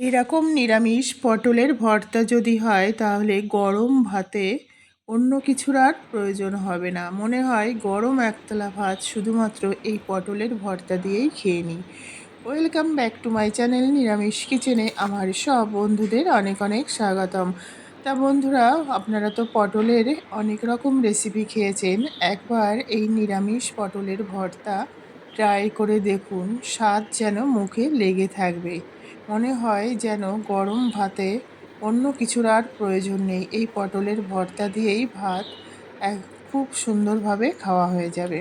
এরকম নিরামিষ পটলের ভর্তা যদি হয়, তাহলে গরম ভাতে অন্য কিছুর আর প্রয়োজন হবে না। মনে হয় গরম একতলা ভাত শুধুমাত্র এই পটলের ভর্তা দিয়েই খেয়ে নিই। Welcome back to my channel নিরামিষ কিচেনে। আমার সব বন্ধুদের অনেক অনেক স্বাগতম। তা বন্ধুরা, আপনারা তো পটলের অনেক রকম রেসিপি খেয়েছেন। একবার এই নিরামিষ পটলের ভর্তা ট্রাই করে দেখুন, স্বাদ যেন মুখে লেগে থাকবে। মনে হয় যেন গরম ভাতে অন্য কিছুর আর প্রয়োজন নেই। এই পটলের ভর্তা দিয়েই ভাত এক খুব সুন্দরভাবে খাওয়া হয়ে যাবে।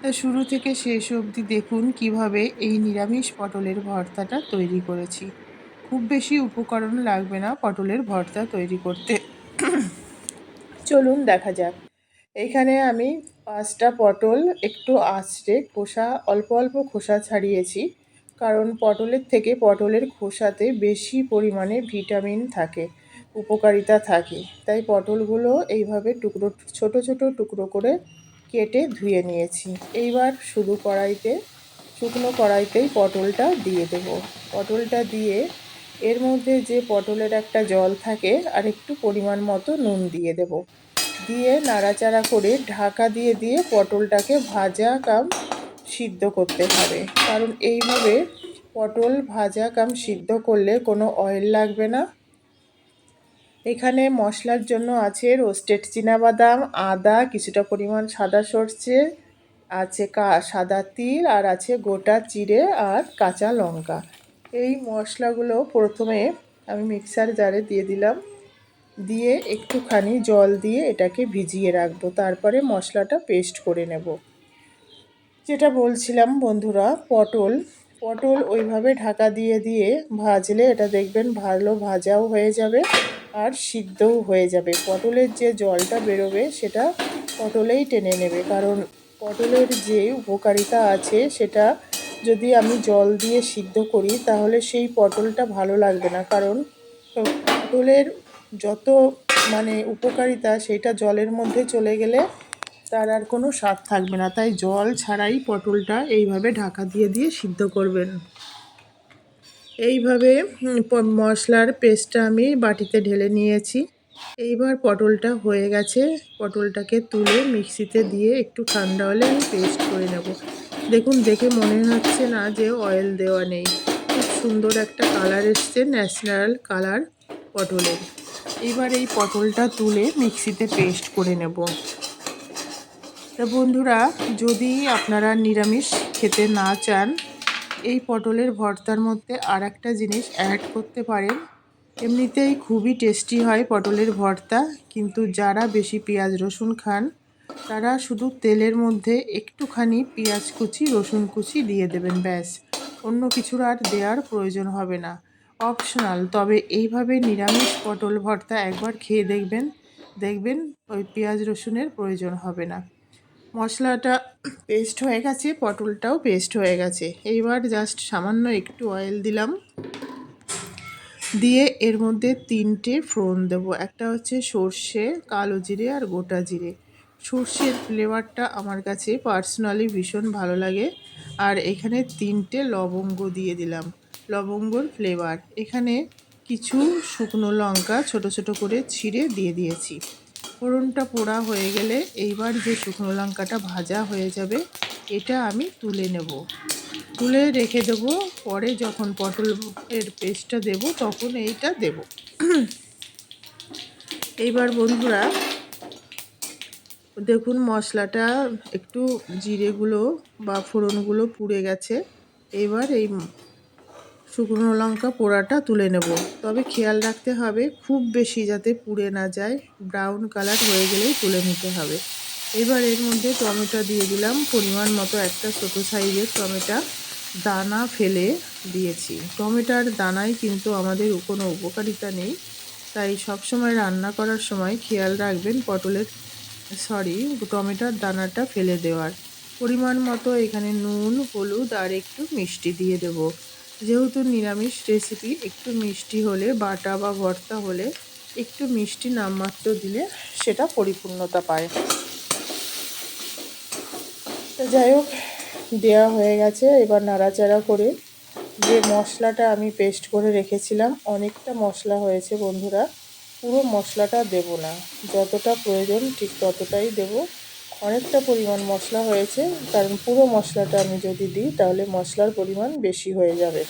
তা শুরু থেকে শেষ অবধি দেখুন কীভাবে এই নিরামিষ পটলের ভর্তাটা তৈরি করেছি। খুব বেশি উপকরণ লাগবে না পটলের ভর্তা তৈরি করতে। চলুন দেখা যাক। এখানে আমি পাঁচটা পটল, একটু আঁচড়ে খোসা, অল্প অল্প খোসা ছাড়িয়েছি। কারণ পটলের থেকে পটলের খোসাতে বেশি পরিমাণে ভিটামিন থাকে, উপকারিতা থাকে। তাই পটলগুলো এইভাবে টুকরো, ছোট ছোট টুকরো করে কেটে ধুয়ে নিয়েছি। এইবার শুধু কড়াইতে, শুকনো কড়াইতেই পটলটা দিয়ে দেব। পটলটা দিয়ে এর মধ্যে যে পটলের একটা জল থাকে, আর একটু পরিমাণ মতো নুন দিয়ে দেব। দিয়ে নাড়াচাড়া করে ঢাকা দিয়ে দিয়ে পটলটাকে ভাজা কাম সিদ্ধ করতে হবে। কারণ এইভাবে পটল ভাজা কাম সিদ্ধ করলে কোনো অয়েল লাগবে না। এখানে মশলার জন্য আছে রোস্টেড বাদাম আদা, কিছুটা পরিমাণ সাদা সর্ষে, আছে সাদা তিল, আর আছে গোটা চিড়ে আর কাঁচা লঙ্কা। এই মশলাগুলো প্রথমে আমি মিক্সার জারে দিয়ে দিলাম। দিয়ে একটুখানি জল দিয়ে এটাকে ভিজিয়ে রাখব। তারপরে মশলাটা পেস্ট করে নেব। যেটা বলছিলাম বন্ধুরা, পটল। পটল ওইভাবে ঢাকা দিয়ে দিয়ে ভাজলে এটা দেখবেন ভালো ভাজাও হয়ে যাবে আর সিদ্ধও হয়ে যাবে। পটলের যে জলটা বেরোবে সেটা পটলেই টেনে নেবে। কারণ পটলের যে উপকারিতা আছে সেটা যদি আমি জল দিয়ে সিদ্ধ করি তাহলে সেই পটলটা ভালো লাগবে না। কারণ পটলের যত মানে উপকারিতা সেটা জলের মধ্যে চলে গেলে তার আর কোনো স্বাদ থাকবে না। তাই জল ছাড়াই পটলটা এইভাবে ঢাকা দিয়ে দিয়ে সিদ্ধ করবেন। এইভাবে মশলার পেস্টটা আমি বাটিতে ঢেলে নিয়েছি। এইবার পটলটা হয়ে গেছে। পটলটাকে তুলে মিক্সিতে দিয়ে একটু ঠান্ডা হলে আমি পেস্ট করে নেব। দেখুন, দেখে মনে হচ্ছে না যে অয়েল দেওয়া নেই। খুব সুন্দর একটা কালার এসছে ন্যাচারাল কালার পটলের। এবার এই পটলটা তুলে মিক্সিতে পেস্ট করে নেব। তা বন্ধুরা, যদি আপনারা নিরামিষ খেতে না চান, এই পটলের ভর্তার মধ্যে আর একটা জিনিস অ্যাড করতে পারেন। এমনিতেই খুবই টেস্টি হয় পটলের ভর্তা, কিন্তু যারা বেশি পেঁয়াজ, রসুন খান, তারা শুধু তেলের মধ্যে একটুখানি পেঁয়াজ কুচি, রসুন কুচি দিয়ে দেবেন, ব্যাস। অন্য কিছুর আর দেওয়ার প্রয়োজন হবে না। অপশনাল তবে এইভাবে নিরামিষ পটল ভর্তা একবার খেয়ে দেখবেন দেখবেন ওই পেঁয়াজ, রসুনের প্রয়োজন হবে না। মশলাটা পেস্ট হয়ে গেছে, পটলটাও পেস্ট হয়ে গেছে। এইবার জাস্ট সামান্য একটু অয়েল দিলাম। দিয়ে এর মধ্যে তিনটে ফোড়ন দেবো। একটা হচ্ছে সর্ষে, কালো জিরে আর গোটা জিরে। সর্ষের ফ্লেভারটা আমার কাছে পার্সোনালি ভীষণ ভালো লাগে। আর এখানে তিনটে লবঙ্গ দিয়ে দিলাম। লবঙ্গর ফ্লেভার এখানে কিছু শুকনো লঙ্কা ছোট ছোট করে ছিঁড়ে দিয়ে দিয়েছি। ফোড়নটা পোড়া হয়ে গেলে এইবার যে শুকনো লঙ্কাটা ভাজা হয়ে যাবে, এটা আমি তুলে নেব। তুলে রেখে দেবো, পরে যখন পটল এর পেস্টটা দেব, তখন এইটা দেব। এইবার বন্ধুরা, দেখুন মশলাটা একটু জিরেগুলো বা ফোড়নগুলো পুড়ে গেছে। এবার এই শুকনো লঙ্কা পোড়াটা তুলে নেব। তবে খেয়াল রাখতে হবে, খুব বেশি যাতে পুড়ে না যায় ব্রাউন কালার হয়ে গেলেই তুলে নিতে হবে। এবার এর মধ্যে টমেটো দিয়ে দিলাম, পরিমাণ মতো একটা ছোটো সাইজের টমেটো দানা ফেলে দিয়েছি। টমেটোর দানায় কিন্তু আমাদের কোনো উপকারিতা নেই, তাই সবসময় রান্না করার সময় খেয়াল রাখবেন পটলের সরি টমেটোর দানাটা ফেলে দেওয়ার। পরিমাণ মতো এখানে নুন, হলুদ আর একটু মিষ্টি দিয়ে দেব। যেহেতু নিরামিষ রেসিপি একটু মিষ্টি হলে, বাটা বা ভর্তা হলে একটু মিষ্টি নামমাত্র দিলে সেটা পরিপূর্ণতা পায়। তো যাই হোক দেওয়া হয়ে গেছে। এবার নাড়াচাড়া করে যে মশলাটা আমি পেস্ট করে রেখেছিলাম, অনেকটা মশলা হয়েছে বন্ধুরা। পুরো মশলাটা দেব না। যতটা প্রয়োজন ঠিক ততটাই দেব। অনেকটা পরিমাণ মশলা হয়েছে, কারণ পুরো মশলাটা আমি যদি দিই তাহলে মশলার পরিমাণ বেশি হয়ে যাবে।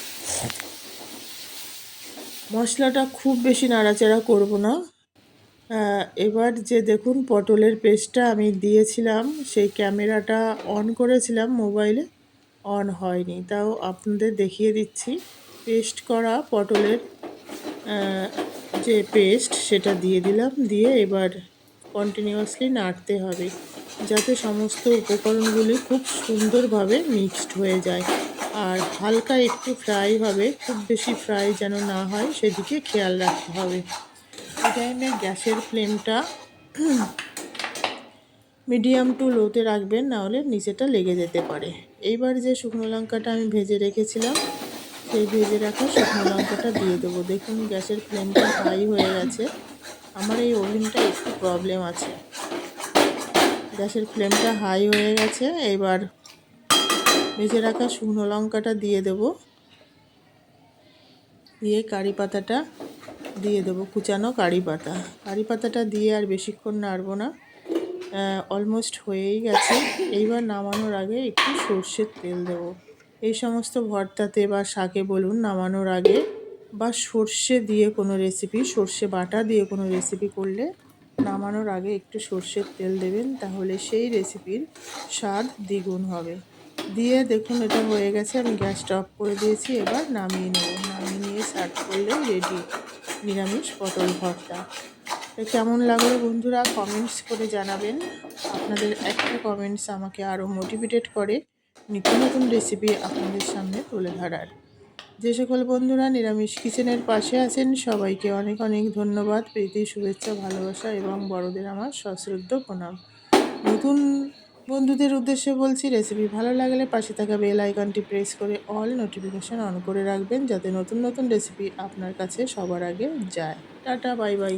মশলাটা খুব বেশি নাড়াচাড়া করব না। এবার যে দেখুন পটলের পেস্টটা আমি দিয়েছিলাম, সেই ক্যামেরাটা অন করেছিলাম মোবাইলে, অন হয়নি। তাও আপনাদের দেখিয়ে দিচ্ছি। পেস্ট করা পটলের যে পেস্ট সেটা দিয়ে দিলাম, দিয়ে এবার কন্টিনিউয়াসলি নাড়তে হবে, যাতে সমস্ত উপকরণগুলি খুব সুন্দরভাবে মিক্সড হয়ে যায়। আর হালকা একটু ফ্রাই হবে, খুব বেশি ফ্রাই যেন না হয়, সেদিকে খেয়াল রাখতে হবে। এই টাইমে গ্যাসের ফ্লেমটা মিডিয়াম টু লোতে রাখবেন, নাহলে নিচেটা লেগে যেতে পারে। এইবার যে শুকনো লঙ্কাটা আমি ভেজে রেখেছিলাম, সেই ভেজে রাখা শুকনো লঙ্কাটা দিয়ে দেবো। দেখুন, গ্যাসের ফ্লেমটা হাই হয়ে গেছে। আমার এই ওভেনটা একটু প্রবলেম আছে। গ্যাসের ফ্লেমটা হাই হয়ে গেছে, এবার ভেজে রাখা শুকনো লঙ্কাটা দিয়ে দেবো। দিয়ে কারি পাতাটা দিয়ে দেবো, কুচানো কারি পাতা। কারি পাতাটা দিয়ে আর বেশিক্ষণ নাড়বো না। অলমোস্ট হয়েই গেছে। এইবার নামানোর আগে একটু সর্ষের তেল দেবো। এই সমস্ত ভর্তাতে বা শাকে বলুন, নামানোর আগে বা সর্ষে দিয়ে কোনো রেসিপি সর্ষে বাটা দিয়ে কোনো রেসিপি করলে নামানোর আগে একটু সর্ষের তেল দেবেন, তাহলে সেই রেসিপির স্বাদ দ্বিগুণ হবে। দিয়ে দেখুন, এটা হয়ে গেছে, আমি গ্যাসটা অফ করে দিয়েছি, এবার নামিয়ে নেব। নামিয়ে নিয়ে সার্ভ করলে রেডি নিরামিষ পটল ভর্তা। কেমন লাগল বন্ধুরা? কমেন্টস করে জানাবেন। আপনাদের একটা কমেন্টস আমাকে আরও মোটিভেটেড করে নিত্য নতুন রেসিপি আপনাদের সামনে তুলে ধরার। যে সকল বন্ধুরা নিরামিষ কিচেনের পাশে আছেন, সবাইকে অনেক অনেক ধন্যবাদ, প্রীতি, শুভেচ্ছা, ভালোবাসা এবং বড়দের আমার সশ্রদ্ধ প্রণাম। নতুন বন্ধুদের উদ্দেশ্যে বলছি রেসিপি ভালো লাগলে পাশে থাকা বেল আইকনটি প্রেস করে অল নোটিফিকেশান অন করে রাখবেন, যাতে নতুন নতুন রেসিপি আপনার কাছে সবার আগে যায়। Tata bye bye